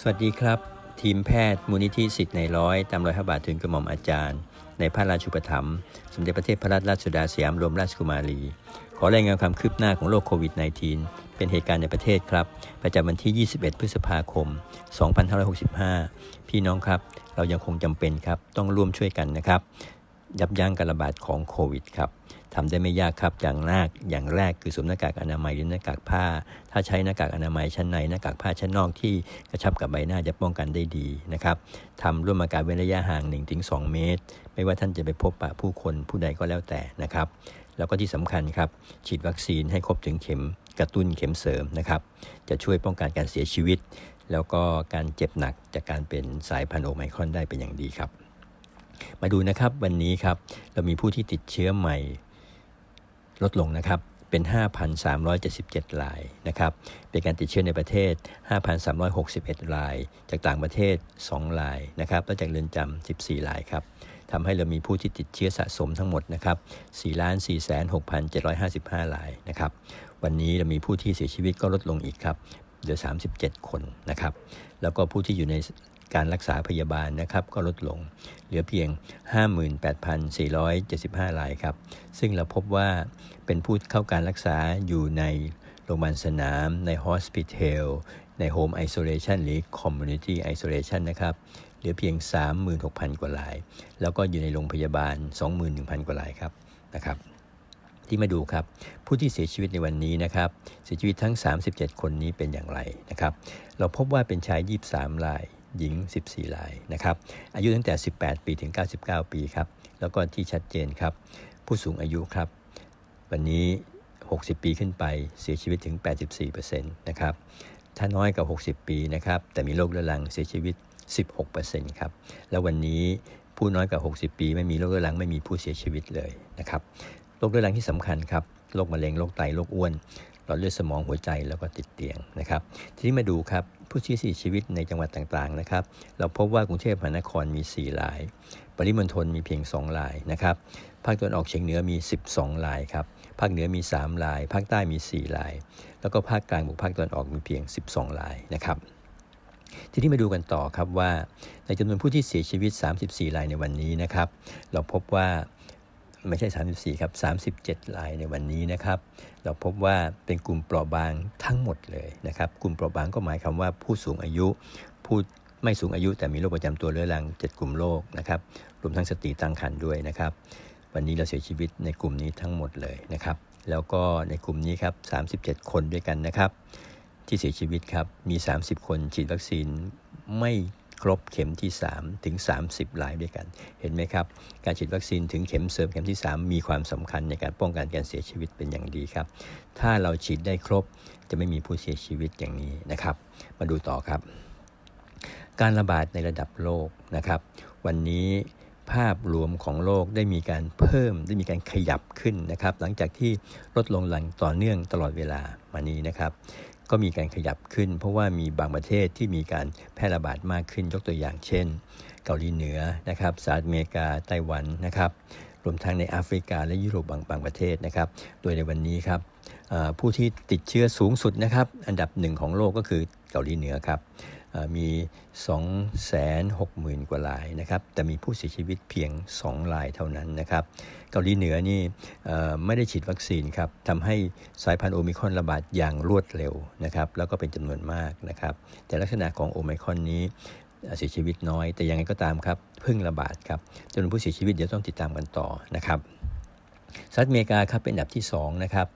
สวัสดีครับ ทีมแพทย์มูลนิธิสิทธิ์ในร้อยตามรอยพระบาทถึงกระหม่อมอาจารย์ ในพระราชูปถัมภ์สมเด็จพระเทพรัตนราชสุดาสยามรมราชกุมารี ขอรายงานความคืบหน้าของโรคโควิด -19 เป็นเหตุการณ์ในประเทศครับ ประจำวันที่ 21 พฤษภาคม 2565 พี่น้องครับ เรายังคงจำเป็นครับ ต้องร่วมช่วยกันนะครับ ยับยั้งการระบาดของโควิดครับ ทำได้ไม่ยากครับ อย่างแรกอย่างแรกคือสวมหน้ากากอนามัยหรือหน้ากากผ้า ถ้าใช้หน้ากากอนามัยชั้นในหน้ากากผ้าชั้นนอกที่กระชับกับใบหน้าจะป้องกันได้ดีนะครับทำร่วมการเว้นระยะห่าง 1-2 เมตร ไม่ว่าท่านจะไปพบปะผู้คนผู้ใดก็แล้วแต่นะครับแล้วก็ที่สำคัญครับ ฉีดวัคซีนให้ครบถึงเข็มกระตุ้นเข็มเสริมนะครับ จะช่วยป้องกันการเสียชีวิต แล้วก็การเจ็บหนักจากการเป็นสายพันธุ์โอไมครอนได้เป็นอย่างดีครับ มาดูนะครับวันนี้ครับ เรามีผู้ที่ติดเชื้อใหม่ ลดลงนะครับเป็น 5,377 รายนะครับ เป็นการติดเชื้อในประเทศ 5,361 ราย จากต่างประเทศ 2 รายนะครับ และจากเรือนจำ 14 รายครับทำให้เรามีผู้ที่ติดเชื้อสะสมทั้งหมดนะครับ4 4 6 7 5 5 รายนะครับ วันนี้เรามีผู้ที่เสียชีวิตก็ลดลงอีกครับ เหลือ 37 คนนะครับ แล้วก็ผู้ที่อยู่ใน การรักษาพยาบาลนะครับก็ลดลง เหลือเพียง 58,475รายครับ ซึ่งเราพบว่าเป็นผู้เข้าการรักษาอยู่ในโรงพยาบาลสนาม ในฮอสพิทอลในโฮมไอโซเลชันหรือคอมมูนิตี้ไอโซเลชันนะครับเหลือเพียง 36,000 กว่าราย แล้วก็อยู่ในโรงพยาบาล 21,000 กว่ารายครับนะครับที่มาดูครับ ผู้ที่เสียชีวิตในวันนี้นะครับ เสียชีวิตทั้ง 37 คนนี้เป็นอย่างไรนะครับ เราพบว่าเป็นชาย 23 ราย หญิง 14รายนะครับอายุตั้งแต่ 18 ปีถึง 99 ปีครับแล้วก็ที่ชัดเจนครับ ผู้สูงอายุครับ วันนี้ 60 ปีขึ้นไปเสียชีวิตถึง 84%นะครับถ้าน้อยกว่า 60 ปีนะครับแต่มีโรคเรื้อรังเสียชีวิต 16%ครับแล้ววันนี้ผู้น้อยกว่า 60 ปี ไม่มีโรคเรื้อรังไม่มีผู้เสียชีวิตเลยนะครับโรคเรื้อรังที่สำคัญครับโรคมะเร็งโรคไตโรคอ้วน หลอดเลือดสมองหัวใจแล้วก็ติดเตียงนะครับ ทีนี้มาดูครับผู้ที่เสียชีวิตในจังหวัดต่างๆนะครับ เราพบว่ากรุงเทพมหานครมี 4 ราย ปริมณฑลมีเพียง 2 รายนะครับภาคตะวันออกเฉียงเหนือมี 12 รายครับภาคเหนือมี 3 ราย ภาคใต้มี 4 ราย แล้วก็ภาคกลางบวกภาคตะวันออกมีเพียง 12 รายนะครับทีนี้มาดูกันต่อครับว่าในจำนวนผู้ที่เสียชีวิต 34 รายในวันนี้นะครับ เราพบว่า ไม่ใช่ 34 ครับ 37 รายในวันนี้นะครับ เราพบว่าเป็นกลุ่มเปราะบางทั้งหมดเลยนะครับ กลุ่มเปราะบางก็หมายความว่าผู้สูงอายุ ผู้ไม่สูงอายุแต่มีโรคประจำตัวเรื้อรัง 7 กลุ่มโรคนะครับ รวมทั้งสติตั้งครรภ์ด้วยนะครับ วันนี้เราเสียชีวิตในกลุ่มนี้ทั้งหมดเลยนะครับ แล้วก็ในกลุ่มนี้ครับ 37 คนด้วยกันนะครับ ที่เสียชีวิตครับ มี 30 คนฉีดวัคซีนไม่ ครบเข็มที่ 3 ถึง 30รายด้วยกัน เห็นไหมครับ การฉีดวัคซีนถึงเข็มเสริมเข็มที่ 3 มีความสำคัญในการป้องกันการเสียชีวิตเป็นอย่างดีครับ ถ้าเราฉีดได้ครบจะไม่มีผู้เสียชีวิตอย่างนี้นะครับ มาดูต่อครับ การระบาดในระดับโลกนะครับ วันนี้ภาพรวมของโลกได้มีการเพิ่มได้มีการขยับขึ้นนะครับ หลังจากที่ลดลงหลังต่อเนื่องตลอดเวลามานี้นะครับ ก็มีการขยับขึ้น เพราะว่ามีบางประเทศที่มีการแพร่ระบาดมากขึ้นยกตัวอย่างเช่น เกาหลีเหนือนะครับสหรัฐอเมริกาไต้หวันนะครับรวมทั้งในแอฟริกาและยุโรปบางบางประเทศนะครับ โดยในวันนี้ครับผู้ที่ติดเชื้อสูงสุดนะครับ อันดับหนึ่งของโลกก็คือเกาหลีเหนือครับ มี 260,000 กว่ารายนะครับ แต่มีผู้เสียชีวิตเพียง 2 รายเท่านั้นนะครับ เกาหลีเหนือนี่ไม่ได้ฉีดวัคซีนครับทำให้สายพันธุ์โอมิคอนระบาดอย่างรวดเร็วนะครับ แล้วก็เป็นจำนวนมากนะครับ แต่ลักษณะของโอมิคอนนี้เสียชีวิตน้อย แต่ยังไงก็ตามครับเพิ่งระบาดครับจำนวนผู้เสียชีวิตเดี๋ยวต้องติดตามกันต่อนะครับสหรัฐอเมริกาครับเป็นอันดับที่2นะครับ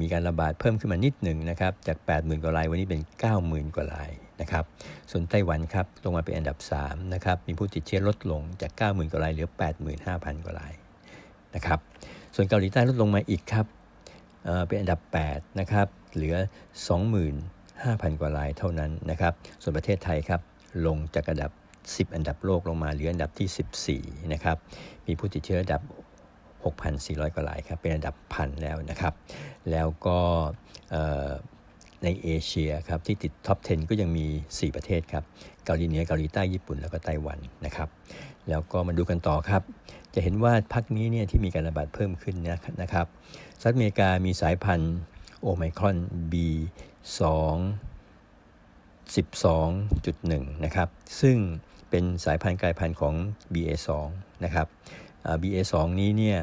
มีการระบาดเพิ่มขึ้นมานิดหนึ่งนะครับจาก 80,000 กว่ารายวันนี้เป็น 90,000 กว่ารายนะครับส่วนไต้หวันครับลงมาเป็นอันดับ3นะครับมีผู้ติดเชื้อลดลงจาก 90,000 กว่ารายเหลือ 85,000 กว่ารายนะครับส่วนเกาหลีใต้ลดลงมาอีกครับเป็นอันดับ8นะครับเหลือ 25,000 กว่ารายเท่านั้นนะครับส่วนประเทศไทยครับลงจากอันดับ 10 อันดับโลกลงมาเหลืออันดับที่ 14นะครับมีผู้ติดเชื้อระดับ 6,400 กว่าลายครับเป็นอันดับพันแล้วนะครับแล้วก็ ในเอเชียครับที่ติดท็อป 10 ก็ยังมี 4 ประเทศครับเกาหลีเหนือเกาหลีใต้ญี่ปุ่นแล้วก็ไต้หวันนะครับ แล้วก็มาดูกันต่อครับ จะเห็นว่าพักนี้เนี่ยที่มีการระบาดเพิ่มขึ้นนะครับสหรัฐอเมริกามีสายพันธุ์โอไมครอน B2 12.1 นะครับ ซึ่งเป็นสายพันธุ์กลายพันธุ์ของ BA2 นะครับ BA2 นี้เนี่ย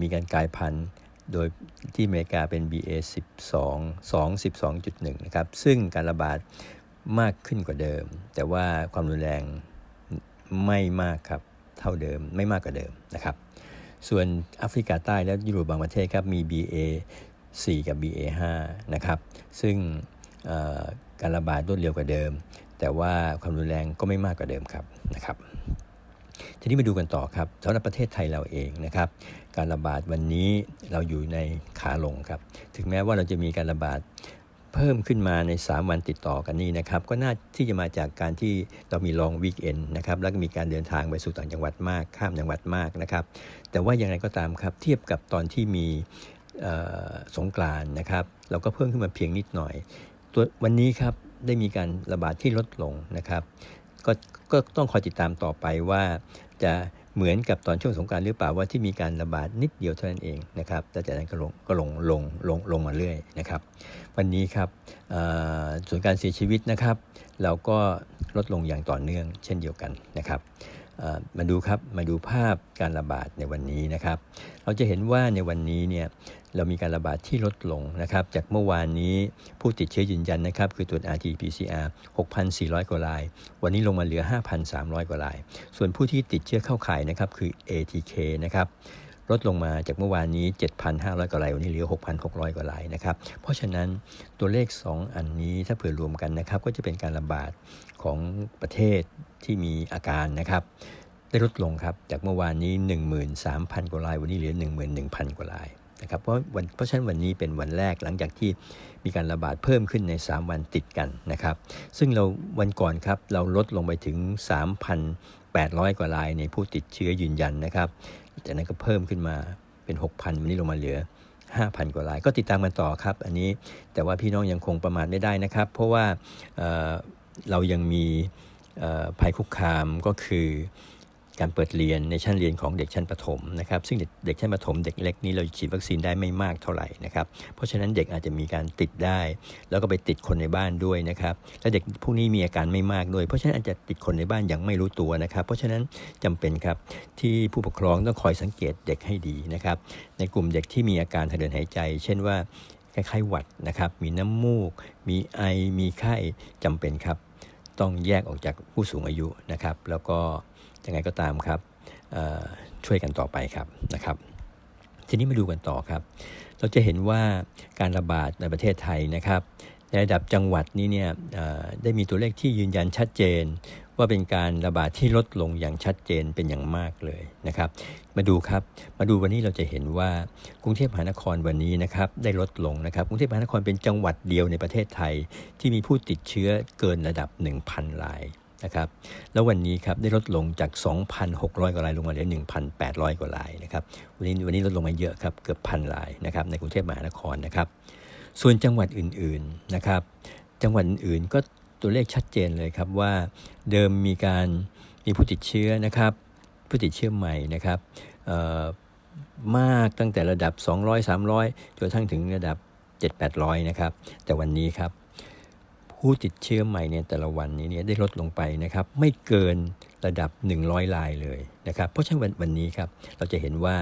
มีการกลายพันธุ์ โดยที่อเมริกาเป็น BA12 2 12.1 นะครับ ซึ่งการระบาดมากขึ้นกว่าเดิม แต่ว่าความรุนแรงไม่มากครับ เท่าเดิมไม่มากกว่าเดิมนะครับ ส่วนแอฟริกาใต้และยุโรปบางประเทศครับมี BA 4 กับ BA 5 นะครับ ซึ่งการระบาดรวดเร็วกว่าเดิม แต่ว่าความรุนแรงก็ไม่มากกว่าเดิมครับนะครับ ทีนี้มาดูกันต่อครับสำหรับประเทศไทยเราเองนะครับ การระบาดวันนี้เราอยู่ในขาลงครับ ถึงแม้ว่าเราจะมีการระบาดเพิ่มขึ้นมาใน 3 วันติดต่อกันนี้นะครับ ก็น่าที่จะมาจากการที่เรามีลองวีคเอนนะครับ แล้วก็มีการเดินทางไปสู่ต่างจังหวัดมาก ข้ามจังหวัดมากนะครับ แต่ว่าอย่างไรก็ตามครับ เทียบกับตอนที่มีสงกรานนะครับ เราก็เพิ่มขึ้นมาเพียงนิดหน่อย ตัววันนี้ครับได้มีการระบาดที่ลดลงนะครับ ก็ก็ต้องคอยติดตามต่อไปว่าจะเหมือนกับตอนช่วงสงการหรือเปล่าว่าที่มีการระบาดนิดเดียวเท่านั้นเองนะครับแต่จากนั้นก็ลงก็ลงลงลงลงมาเรื่อยนะครับ วันนี้ครับส่วนการเสียชีวิตนะครับ เราก็ลดลงอย่างต่อเนื่องเช่นเดียวกันนะครับ มาดูครับมาดูภาพการระบาดในวันนี้นะครับ เราจะเห็นว่าในวันนี้เนี่ยเรามีการระบาดที่ลดลงนะครับ จากเมื่อวานนี้ผู้ติดเชื้อยืนยันนะครับ คือตรวจ RT-PCR 6,400 กว่าราย วันนี้ลงมาเหลือ 5,300 กว่าราย ส่วนผู้ที่ติดเชื้อเข้าข่ายนะครับคือ ATK นะครับ ลดลงมาจากเมื่อวานนี้ 7,500 กว่ารายวันนี้เหลือ 6,600 กว่ารายนะครับ เพราะฉะนั้นตัวเลข 2 อันนี้ถ้าเผื่อรวมกันนะครับ ก็จะเป็นการระบาดของประเทศที่มีอาการนะครับได้ลดลงครับ จากเมื่อวานนี้ 13,000 กว่าราย วันนี้เหลือ 11,000 กว่ารายนะครับเพราะวันเพราะฉะนั้นวันนี้เป็นวันแรกหลังจากที่มีการระบาดเพิ่มขึ้นใน 3 วันติดกันนะครับ ซึ่งเราวันก่อนครับเราลดลงไปถึง 3,800 กว่ารายในผู้ติดเชื้อยืนยันนะครับ จากนั้นก็เพิ่มขึ้นมาเป็น 6,000วันนี้ลงมาเหลือ 5,000 กว่าราย ก็ติดตามกันต่อครับ อันนี้แต่ว่าพี่น้องยังคงประมาทไม่ได้นะครับ เพราะว่าเเรายังมีภัยคุกคามก็คือ การเปิดเรียนในชั้นเรียนของเด็กชั้นประถมนะครับ ซึ่งเด็กชั้นประถมเด็กเล็กนี้เราฉีดวัคซีนได้ไม่มากเท่าไหร่นะครับ เพราะฉะนั้นเด็กอาจจะมีการติดได้ แล้วก็ไปติดคนในบ้านด้วยนะครับ และเด็กพวกนี้มีอาการไม่มากด้วย เพราะฉะนั้นอาจจะติดคนในบ้านอย่างไม่รู้ตัวนะครับ เพราะฉะนั้นจำเป็นครับที่ผู้ปกครองต้องคอยสังเกตเด็กให้ดีนะครับ ในกลุ่มเด็กที่มีอาการทางเดินหายใจ เช่นว่าคล้ายๆหวัดนะครับ มีน้ำมูก มีไอ มีไข้จำเป็นครับ ต้องแยกออกจากผู้สูงอายุนะครับ แล้วก็ ยังไงก็ตามครับช่วยกันต่อไปครับนะครับ ทีนี้มาดูกันต่อครับ เราจะเห็นว่าการระบาดในประเทศไทยนะครับ ในระดับจังหวัดนี้เนี่ยได้มีตัวเลขที่ยืนยันชัดเจน ว่าเป็นการระบาดที่ลดลงอย่างชัดเจนเป็นอย่างมากเลยนะครับ มาดูครับมาดูวันนี้เราจะเห็นว่ากรุงเทพมหานครวันนี้นะครับได้ลดลงนะครับกรุงเทพมหานครเป็นจังหวัดเดียวในประเทศไทย ที่มีผู้ติดเชื้อเกินระดับ 1,000ราย นะครับแล้ววันนี้ครับได้ลดลงจาก 2,600 กว่ารายลงมาเหลือ 1,800 กว่ารายนะครับวันนี้วันนี้ลดลงมาเยอะครับเกือบพันรายนะครับในกรุงเทพมหานครนะครับส่วนจังหวัดอื่นๆนะครับจังหวัดอื่นๆก็ตัวเลขชัดเจนเลยครับว่าเดิมมีการมีผู้ติดเชื้อนะครับผู้ติดเชื้อใหม่นะครับมากตั้งแต่ระดับ 200 300จนทั้งถึงระดับ 7-800 นะครับ แต่วันนี้ครับ ผู้ติดเชื้อใหม่ในแต่ละวันนี้เนี่ยได้ลดลงไปนะครับ ไม่เกินระดับ 100รายเลยนะครับ เพราะฉะนั้นวันนี้ครับเราจะเห็นว่า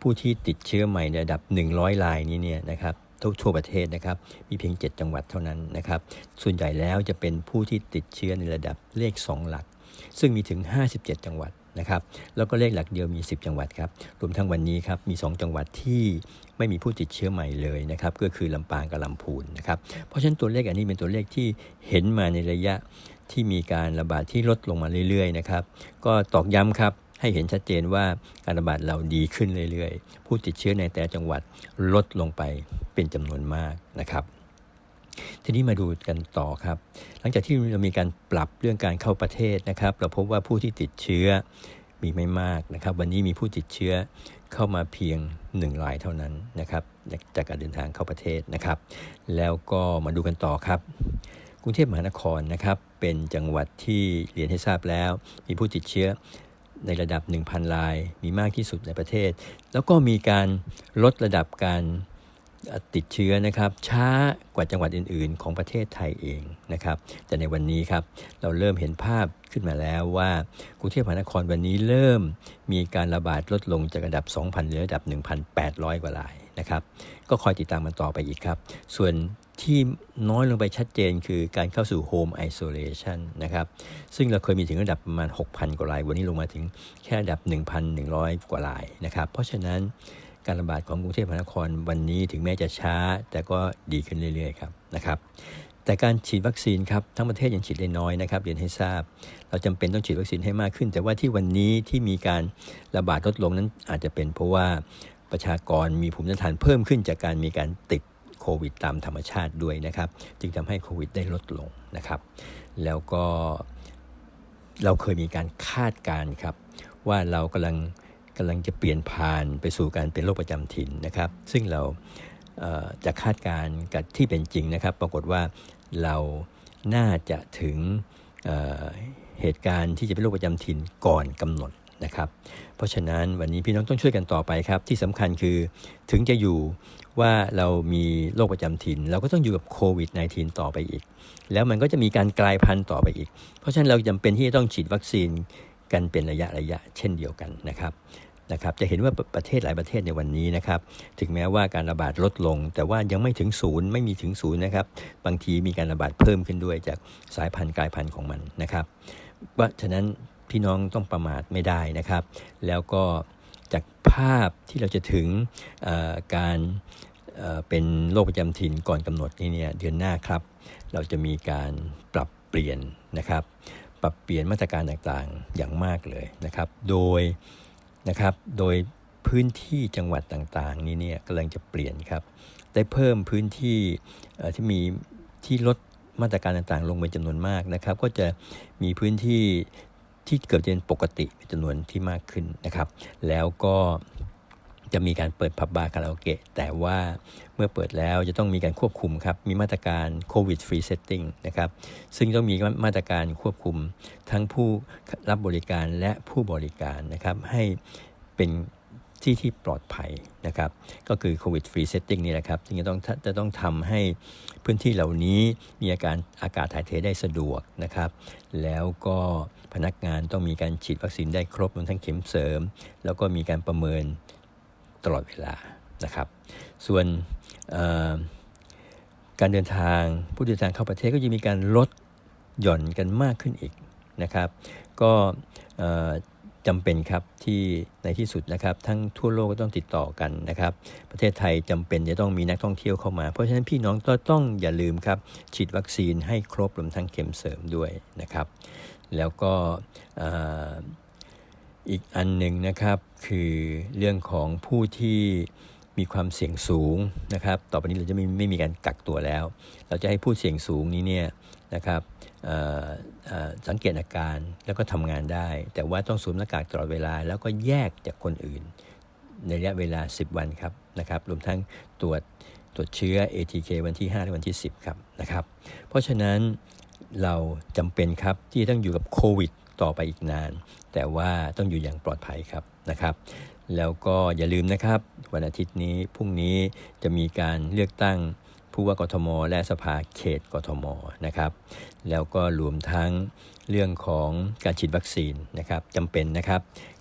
ผู้ที่ติดเชื้อใหม่ในระดับ 100รายนี้เนี่ยนะครับทั่วประเทศนะครับ มีเพียง 7 จังหวัดเท่านั้นนะครับ ส่วนใหญ่แล้วจะเป็นผู้ที่ติดเชื้อในระดับเลข 2 หลัก ซึ่งมีถึง 57 จังหวัด นะครับแล้วก็เลขหลักเดียวมี 10 จังหวัดครับรวมทั้งวันนี้ครับมี 2 จังหวัดที่ไม่มีผู้ติดเชื้อใหม่เลยนะครับก็คือลำปางกับลำพูนนะครับเพราะฉะนั้นตัวเลขอันนี้เป็นตัวเลขที่เห็นมาในระยะที่มีการระบาดที่ลดลงมาเรื่อยๆนะครับก็ตอกย้ำครับให้เห็นชัดเจนว่าการระบาดเราดีขึ้นเรื่อยๆ ผู้ติดเชื้อในแต่จังหวัดลดลงไปเป็นจำนวนมากนะครับ ทีนี้มาดูกันต่อครับ หลังจากที่เรามีการปรับเรื่องการเข้าประเทศนะครับ เราพบว่าผู้ที่ติดเชื้อมีไม่มากนะครับ วันนี้มีผู้ติดเชื้อเข้ามาเพียง1รายเท่านั้นนะครับ จากการเดินทางเข้าประเทศนะครับ แล้วก็มาดูกันต่อครับกรุงเทพมหานครนะครับ เป็นจังหวัดที่เรียนให้ทราบแล้ว มีผู้ติดเชื้อในระดับ 1,000ราย มีมากที่สุดในประเทศ แล้วก็มีการลดระดับการ ติดเชื้อนะครับช้ากว่าจังหวัดอื่น ๆ ของประเทศไทยเองนะครับ แต่ในวันนี้ครับเราเริ่มเห็นภาพขึ้นมาแล้วว่ากรุงเทพมหานครวันนี้เริ่มมีการระบาดลดลงจากระดับ 2,000เหลือระดับ 1,800 กว่ารายนะครับก็คอยติดตามมันต่อไปอีกครับ ส่วนที่น้อยลงไปชัดเจนคือการเข้าสู่ Home Isolation นะครับ ซึ่งเราเคยมีถึงระดับประมาณ 6,000 กว่าราย วันนี้ลงมาถึงแค่ระดับ 1,100 กว่ารายนะครับ เพราะฉะนั้น การระบาดของกรุงเทพมหานครวันนี้ถึงแม้จะช้า แต่ก็ดีขึ้นเรื่อยๆครับนะครับแต่การฉีดวัคซีนครับทั้งประเทศยังฉีดได้น้อยนะครับเรียนให้ทราบ เราจำเป็นต้องฉีดวัคซีนให้มากขึ้น แต่ว่าที่วันนี้ที่มีการระบาดลดลงนั้นอาจจะเป็นเพราะว่าประชากรมีภูมิต้านทานเพิ่มขึ้นจากการมีการติดโควิดตามธรรมชาติด้วยนะครับ จึงทำให้โควิดได้ลดลงนะครับ แล้วก็เราเคยมีการคาดการณ์ครับว่าเรากำลัง กำลังจะเปลี่ยนผ่านไปสู่การเป็นโรคประจำถิ่นนะครับ ซึ่งเราจะคาดการณ์กับที่เป็นจริงนะครับ ปรากฏว่าเราน่าจะถึงเเหตุการณ์ที่จะเป็นโรคประจำถิ่นก่อนกำหนดนะครับ เพราะฉะนั้นวันนี้พี่น้องต้องช่วยกันต่อไปครับ ที่สำคัญคือถึงจะอยู่ว่าเรามีโรคประจำถิ่น เราก็ต้องอยู่กับโควิด -19 ต่อไปอีก แล้วมันก็จะมีการกลายพันธุ์ต่อไปอีก เพราะฉะนั้นเราจำเป็นที่จะต้องฉีดวัคซีนกันเป็นระยะระยะเช่นเดียวกันนะครับ นะครับจะเห็นว่าประเทศหลายประเทศในวันนี้นะครับถึงแม้ว่าการระบาดลดลง แต่ว่ายังไม่ถึงศูนย์ไม่มีถึงศูนย์นะครับบางทีมีการระบาดเพิ่มขึ้นด้วยจากสายพันธุ์กลายพันธุ์ของมันนะครับเพราะฉะนั้นพี่น้องต้องประมาทไม่ได้นะครับ แล้วก็จากภาพที่เราจะถึงการเป็นโรคประจำถิ่นก่อนกำหนดนี้เนี่ยเดือนหน้าครับ เราจะมีการปรับเปลี่ยนนะครับ ปรับเปลี่ยนมาตรการต่างๆอย่างมากเลยนะครับ โดย นะครับ โดยพื้นที่จังหวัดต่างๆ นี้เนี่ยกำลังจะเปลี่ยนครับ ได้เพิ่มพื้นที่ที่มีที่ลดมาตรการต่างๆ ลงเป็นจำนวนมากนะครับ ก็จะมีพื้นที่ที่เกิดเป็นปกติเป็นจำนวนที่มากขึ้นนะครับ แล้วก็ จะมีการเปิดผับบาร์คาราโอเกะแต่ว่าเมื่อเปิดแล้วจะต้องมีการควบคุมครับ มีมาตรการโควิดฟรีเซตติ้งนะครับ ซึ่งต้องมีมาตรการควบคุมทั้งผู้รับบริการและผู้บริการนะครับ ให้เป็นที่ที่ปลอดภัยนะครับ ก็คือโควิดฟรีเซตติ้งนี่แหละครับจึงจะต้องจะต้องทำให้พื้นที่เหล่านี้มีอาการอากาศถ่ายเทได้สะดวกนะครับ แล้วก็พนักงานต้องมีการฉีดวัคซีนได้ครบรวมทั้งเข็มเสริม แล้วก็มีการประเมิน ตลอดเวลานะครับ ส่วนการเดินทางผู้เดินทางเข้าประเทศก็จะมีการลดหย่อนกันมากขึ้นอีกนะครับ ก็จำเป็นครับที่ในที่สุดนะครับ ทั้งทั่วโลกก็ต้องติดต่อกันนะครับ ประเทศไทยจำเป็นจะต้องมีนักท่องเที่ยวเข้ามา เพราะฉะนั้นพี่น้องก็ต้องอย่าลืมครับ ฉีดวัคซีนให้ครบรวมทั้งเข็มเสริมด้วยนะครับ แล้วก็ อีกอันหนึ่งนะครับคือเรื่องของผู้ที่มีความเสี่ยงสูงนะครับ ต่อไปนี้เราจะไม่ไม่มีการกักตัวแล้ว เราจะให้ผู้เสี่ยงสูงนี้เนี่ยนะครับสังเกตอาการแล้วก็ทำงานได้ แต่ว่าต้องสวมหน้ากากตลอดเวลา แล้วก็แยกจากคนอื่น ในระยะเวลา 10 วันครับนะครับรวมทั้งตรวจตรวจเชื้อ ATK วันที่ 5 และวันที่ 10 ครับนะครับ เพราะฉะนั้นเราจำเป็นครับที่ต้องอยู่กับโควิด ต่อไปอีกนาน แต่ว่าต้องอยู่อย่างปลอดภัยครับนะครับ แล้วก็อย่าลืมนะครับ วันอาทิตย์นี้พรุ่งนี้จะมีการเลือกตั้งผู้ว่ากทม และสภาเขตกทมนะครับ แล้วก็รวมทั้งเรื่องของการฉีดวัคซีนนะครับจำเป็นนะครับ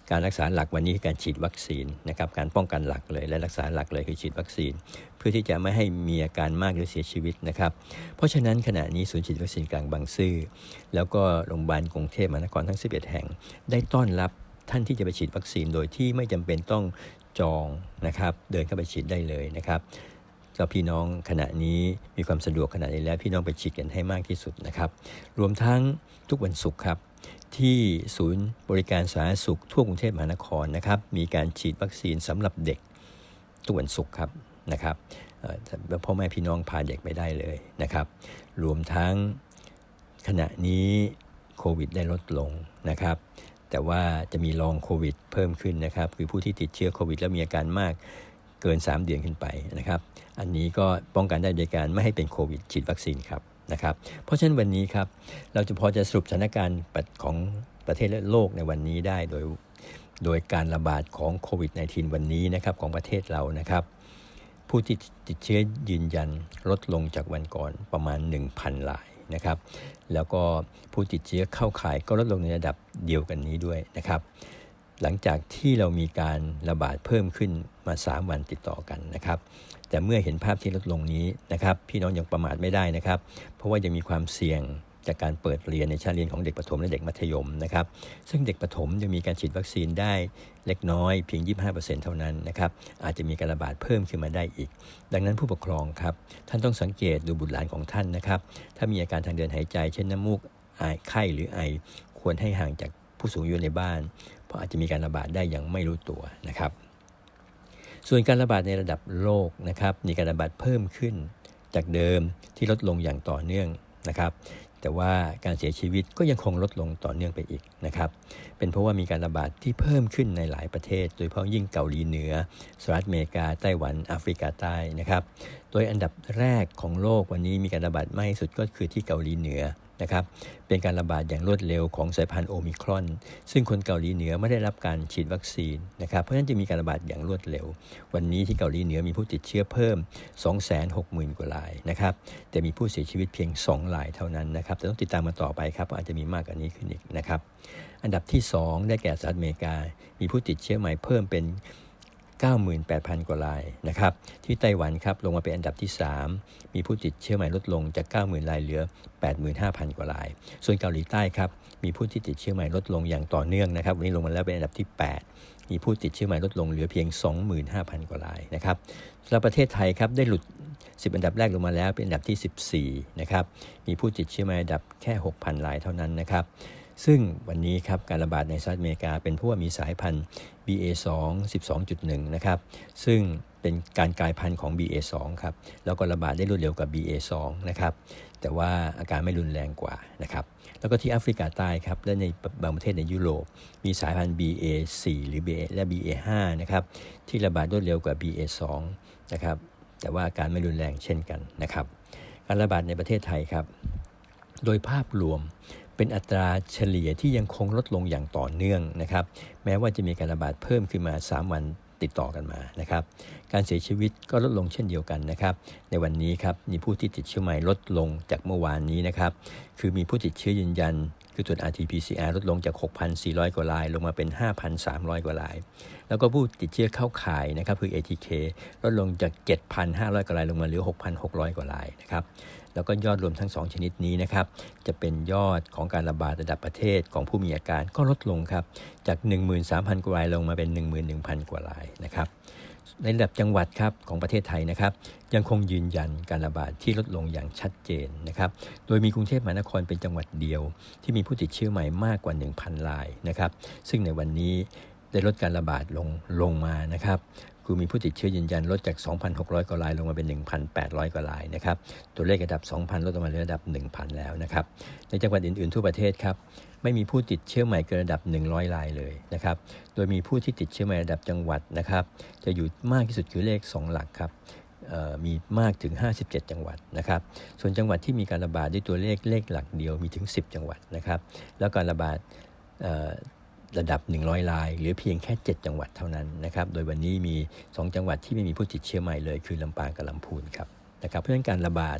การรักษาหลักวันนี้คือการฉีดวัคซีนนะครับการป้องกันหลักเลยและรักษาหลักเลยคือฉีดวัคซีน เพื่อที่จะไม่ให้มีอาการมากหรือเสียชีวิตนะครับ เพราะฉะนั้นขณะนี้ศูนย์ฉีดวัคซีนกลางบางซื่อแล้วก็โรงพยาบาลกรุงเทพมหานครทั้ง 11 แห่ง ได้ต้อนรับท่านที่จะไปฉีดวัคซีนโดยที่ไม่จำเป็นต้องจองนะครับ เดินเข้าไปฉีดได้เลยนะครับก็พี่น้องขณะนี้มีความสะดวกขนาดนี้แล้วพี่น้องไปฉีดกันให้มากที่สุดนะครับ รวมทั้งทุกวันศุกร์ครับที่ศูนย์บริการสาธารณสุขทั่วกรุงเทพมหานครนะครับ มีการฉีดวัคซีนสำหรับเด็กทุกวันศุกร์ครับ นะครับพ่อแม่พี่น้องพาเด็กไปได้เลยนะครับ รวมทั้งขณะนี้โควิดได้ลดลงนะครับ แต่ว่าจะมีลองโควิดเพิ่มขึ้นนะครับ คือผู้ที่ติดเชื้อโควิด แล้วมีอาการมากเกิน 3 เดือนขึ้นไปนะครับ อันนี้ก็ป้องกันได้โดยการไม่ให้เป็นโควิดฉีดวัคซีนครับนะครับ เพราะฉะนั้นวันนี้ครับเราจะพอจะสรุปสถานการณ์ของประเทศและโลกในวันนี้ได้โดยโดยการระบาดของโควิด -19 วันนี้นะครับของประเทศเรานะครับ ผู้ที่ติดเชื้อยืนยันลดลงจากวันก่อนประมาณ 1,000รายนะครับ แล้วก็ผู้ติดเชื้อเข้าข่ายก็ลดลงในระดับเดียวกันนี้ด้วยนะครับ หลังจากที่เรามีการระบาดเพิ่มขึ้นมา 3 วันติดต่อกันนะครับ แต่เมื่อเห็นภาพที่ลดลงนี้นะครับ พี่น้องยังประมาทไม่ได้นะครับ เพราะว่ายังมีความเสี่ยง จากการเปิดเรียนในชั้นเรียนของเด็กประถมและเด็กมัธยมนะครับ ซึ่งเด็กประถมยังมีการฉีดวัคซีนได้เล็กน้อยเพียง 25%เท่านั้นนะครับ อาจจะมีการระบาดเพิ่มขึ้นมาได้อีก ดังนั้นผู้ปกครองครับ ท่านต้องสังเกตดูบุตรหลานของท่านนะครับ ถ้ามีอาการทางเดินหายใจ เช่นน้ำมูกไอไข้หรือไอ ควรให้ห่างจากผู้สูงอายุในบ้าน เพราะอาจจะมีการระบาดได้อย่างไม่รู้ตัวนะครับ ส่วนการระบาดในระดับโลกนะครับ มีการระบาดเพิ่มขึ้นจากเดิมที่ลดลงอย่างต่อเนื่องนะครับ แต่ว่าการเสียชีวิตก็ยังคงลดลงต่อเนื่องไปอีกนะครับ เป็นเพราะว่ามีการระบาดที่เพิ่มขึ้นในหลายประเทศ โดยเฉพาะยิ่งเกาหลีเหนือสหรัฐอเมริกา ไต้หวันแอฟริกาใต้นะครับ โดยอันดับแรกของโลกวันนี้มีการระบาดมากที่สุดก็คือที่เกาหลีเหนือ นะครับเป็นการระบาดอย่างรวดเร็วของสายพันธุ์โอมิครอน ซึ่งคนเกาหลีเหนือไม่ได้รับการฉีดวัคซีนนะครับเพราะฉะนั้นจะมีการระบาดอย่างรวดเร็ว วันนี้ที่เกาหลีเหนือมีผู้ติดเชื้อเพิ่ม 260,000 กว่ารายนะครับแต่มีผู้เสียชีวิตเพียง 2 รายเท่านั้นนะครับแต่ต้องติดตามมาต่อไปครับอาจจะมีมากกว่านี้ขึ้นอีกนะครับอันดับที่ 2 ได้แก่สหรัฐอเมริกา มีผู้ติดเชื้อใหม่เพิ่มเป็น 98,000 กว่ารายนะครับ ที่ไต้หวันครับลงมาเป็นอันดับที่ 3 มีผู้ติดเชื้อใหม่ลดลงจาก 90,000 รายเหลือ 85,000 กว่าราย ส่วนเกาหลีใต้ครับมีผู้ที่ติดเชื้อใหม่ลดลงอย่างต่อเนื่องนะครับ วันนี้ลงมาแล้วเป็นอันดับที่ 8 มีผู้ติดเชื้อใหม่ลดลงเหลือเพียง 25,000 กว่ารายนะครับสำหรับประเทศไทยครับได้หลุด 10 อันดับแรกลงมาแล้วเป็นอันดับที่ 14 นะครับ มีผู้ติดเชื้อใหม่อันดับแค่ 6,000 รายเท่านั้นนะครับ ซึ่งวันนี้ครับการระบาดในสหรัฐอเมริกาเป็นเพราะว่ามีสายพันธุ์ BA2 12.1 นะครับ ซึ่งเป็นการกลายพันธุ์ของ BA2 ครับ แล้วก็ระบาดได้รวดเร็วกว่า BA2 นะครับ แต่ว่าอาการไม่รุนแรงกว่านะครับ แล้วก็ที่แอฟริกาใต้ครับ และในบางประเทศในยุโรป มีสายพันธุ์ BA4 หรือ BA และ BA5 นะครับ ที่ระบาดรวดเร็วกว่า BA2 นะครับ แต่ว่าอาการไม่รุนแรงเช่นกันนะครับ การระบาดในประเทศไทยครับ โดยภาพรวม เป็นอัตราเฉลี่ยที่ยังคงลดลงอย่างต่อเนื่องนะครับ แม้ว่าจะมีการระบาดเพิ่มขึ้นมา 3 วันติดต่อกันมานะครับ การเสียชีวิตก็ลดลงเช่นเดียวกันนะครับ ในวันนี้ครับมีผู้ที่ติดเชื้อใหม่ลดลงจากเมื่อวานนี้นะครับ คือมีผู้ติดเชื้อยืนยัน คือตรวจ RT-PCR ลดลงจาก 6,400 กว่าราย ลงมาเป็น 5,300 กว่าราย แล้วก็ผู้ติดเชื้อเข้าข่ายนะครับคือ ATK ลดลงจาก 7,500 กว่าราย ลงมาเหลือ 6,600 กว่ารายนะครับแล้วก็ยอดรวมทั้ง 2 ชนิดนี้นะครับ จะเป็นยอดของการระบาดระดับประเทศของผู้มีอาการก็ลดลงครับ จาก 13,000 กว่ารายลงมาเป็น 11,000 กว่ารายนะครับ ในระดับจังหวัดครับของประเทศไทยนะครับ ยังคงยืนยันการระบาดที่ลดลงอย่างชัดเจนนะครับ โดยมีกรุงเทพมหานครเป็นจังหวัดเดียว ที่มีผู้ติดเชื้อใหม่มากกว่า 1,000รายนะครับ ซึ่งในวันนี้ ได้ลดการระบาดลงลงมานะครับคือมีผู้ติดเชื้อยืนยันลดจาก 2,600 กว่ารายลงมาเป็น 1,800 กว่ารายนะครับ ตัวเลขระดับ 2,000 ลดลงมาเหลือระดับ 1,000 แล้วนะครับ ในจังหวัดอื่น ๆ ทั่วประเทศครับ ไม่มีผู้ติดเชื้อใหม่เกินระดับ 100 รายเลยนะครับ โดยมีผู้ที่ติดเชื้อใหม่ระดับจังหวัดนะครับ จะอยู่มากที่สุดคือเลข 2 หลักครับมีมากถึง 57 จังหวัดนะครับ ส่วนจังหวัดที่มีการระบาดด้วยตัวเลขเลขหลักเดียวมีถึง 10 จังหวัดนะครับ แล้วการระบาด ระดับ 100รายหรือเพียงแค่ 7 จังหวัดเท่านั้นนะครับ โดยวันนี้มี 2 จังหวัดที่ไม่มีผู้ติดเชื้อใหม่เลย คือลำปางกับลำพูนครับนะครับ เพราะฉะนั้นการระบาด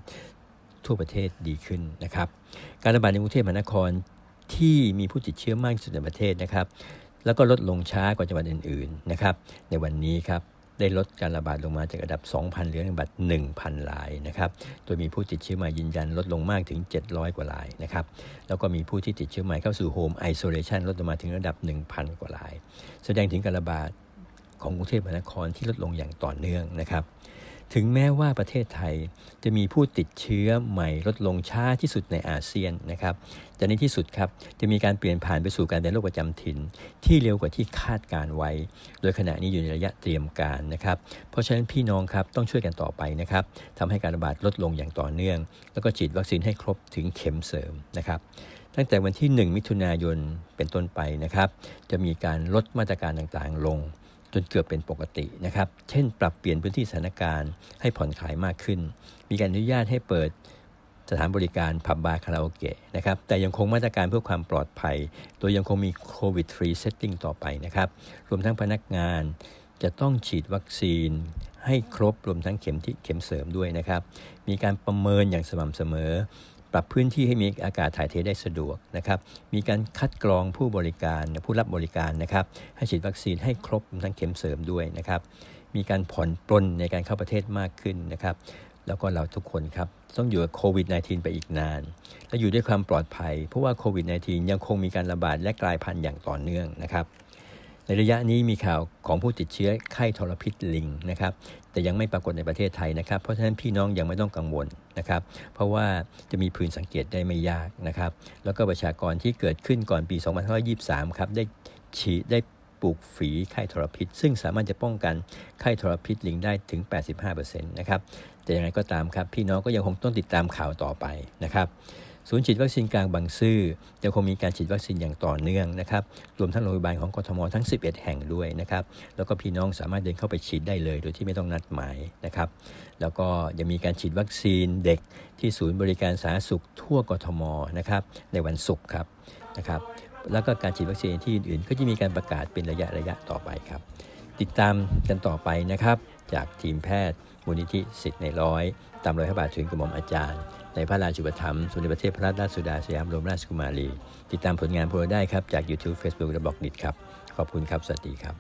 ทั่วประเทศดีขึ้นนะครับ การระบาดในกรุงเทพมหานครที่มีผู้ติดเชื้อมากที่สุดในประเทศนะครับ แล้วก็ลดลงช้ากว่าจังหวัดอื่นๆนะครับ ในวันนี้ครับ ได้ลดการระบาดลงมาจากระดับ 2,000 เหลือระดับ 1,000รายนะครับโดยมีผู้ติดเชื้อใหม่ยืนยันลดลงมากถึง 700 กว่ารายนะครับแล้วก็มีผู้ที่ติดเชื้อใหม่เข้าสู่โฮมไอโซเลชันลดลงมาถึงระดับ 1,000 กว่าราย แสดงถึงการระบาดของกรุงเทพมหานครที่ลดลงอย่างต่อเนื่องนะครับ ถึงแม้ว่าประเทศไทยจะมีผู้ติดเชื้อใหม่ลดลงช้าที่สุดในอาเซียนนะครับแต่ในที่สุดครับจะมีการเปลี่ยนผ่านไปสู่การเป็นโรคประจำถิ่น ที่เร็วกว่าที่คาดการไว้ โดยขณะนี้อยู่ในระยะเตรียมการนะครับ เพราะฉะนั้นพี่น้องครับต้องช่วยกันต่อไปนะครับทำให้การระบาดลดลงอย่างต่อเนื่อง แล้วก็ฉีดวัคซีนให้ครบถึงเข็มเสริมนะครับตั้งแต่วันที่ 1 มิถุนายนเป็นต้นไปนะครับ จะมีการลดมาตรการต่างๆ ลง จนเกือบเป็นปกตินะครับ เช่น ปรับเปลี่ยนพื้นที่สถานการณ์ให้ผ่อนคลายมากขึ้น มีการอนุญาตให้เปิดสถานบริการผับบาร์คาราโอเกะนะครับ แต่ยังคงมาตรการเพื่อความปลอดภัย โดยยังคงมีโควิดฟรีเซตติ้งต่อไปนะครับ รวมทั้งพนักงานจะต้องฉีดวัคซีนให้ครบรวมทั้งเข็มที่เข็มเสริมด้วยนะครับ มีการประเมินอย่างสม่ำเสมอ ปรับพื้นที่ให้มีอากาศถ่ายเทได้สะดวกนะครับ มีการคัดกรองผู้บริการผู้รับบริการนะครับ ให้ฉีดวัคซีนให้ครบทั้งเข็มเสริมด้วยนะครับ มีการผ่อนปลนในการเข้าประเทศมากขึ้นนะครับ แล้วก็เราทุกคนครับ ต้องอยู่กับโควิด -19 ไปอีกนาน และอยู่ด้วยความปลอดภัย เพราะว่าโควิด -19 ยังคงมีการระบาดและกลายพันธุ์อย่างต่อเนื่องนะครับในระยะนี้มีข่าวของผู้ติดเชื้อไข้ทรพิษลิงนะครับ แต่ยังไม่ปรากฏในประเทศไทยนะครับ เพราะฉะนั้นพี่น้องยังไม่ต้องกังวลนะครับ เพราะว่าจะมีพื้นสังเกตได้ไม่ยากนะครับ แล้วก็ประชากรที่เกิดขึ้นก่อนปี 2523 ครับ ได้ฉีดได้ปลูกฝีไข้ทรพิษ ซึ่งสามารถจะป้องกันไข้ทรพิษลิงได้ถึง 85%นะครับ แต่อย่างไรก็ตามครับ พี่น้องก็ยังคงต้องติดตามข่าวต่อไปนะครับ ศูนย์ฉีดวัคซีนกลางบางซื่อยังคงมีการฉีดวัคซีนอย่างต่อเนื่องนะครับรวมทั้งโรงพยาบาลของกทมทั้ง 11 แห่งด้วยนะครับแล้วก็พี่น้องสามารถเดินเข้าไปฉีดได้เลย โดยที่ไม่ต้องนัดหมายนะครับแล้วก็ยังมีการฉีดวัคซีนเด็กที่ศูนย์บริการสาธารณสุขทั่วกทมนะครับในวันศุกร์ครับนะครับแล้วก็การฉีดวัคซีนที่อื่นๆ ก็จะมีการประกาศเป็นระยะระยะต่อไปครับ ติดตามกันต่อไปนะครับ จากทีมแพทย์ มูลนิธิสิทธิ์ในร้อย ตามรอยพระบาทถึงกระหม่อมอาจารย์ ในพระราชุปถัมภ์สมเด็จพระเทพรัตนราชสุดาสยามบรมราชกุมารี ติดตามผลงานพวกเราได้ครับ จาก YouTube Facebook และบล็อกดิครับ ขอบคุณครับ สวัสดีครับ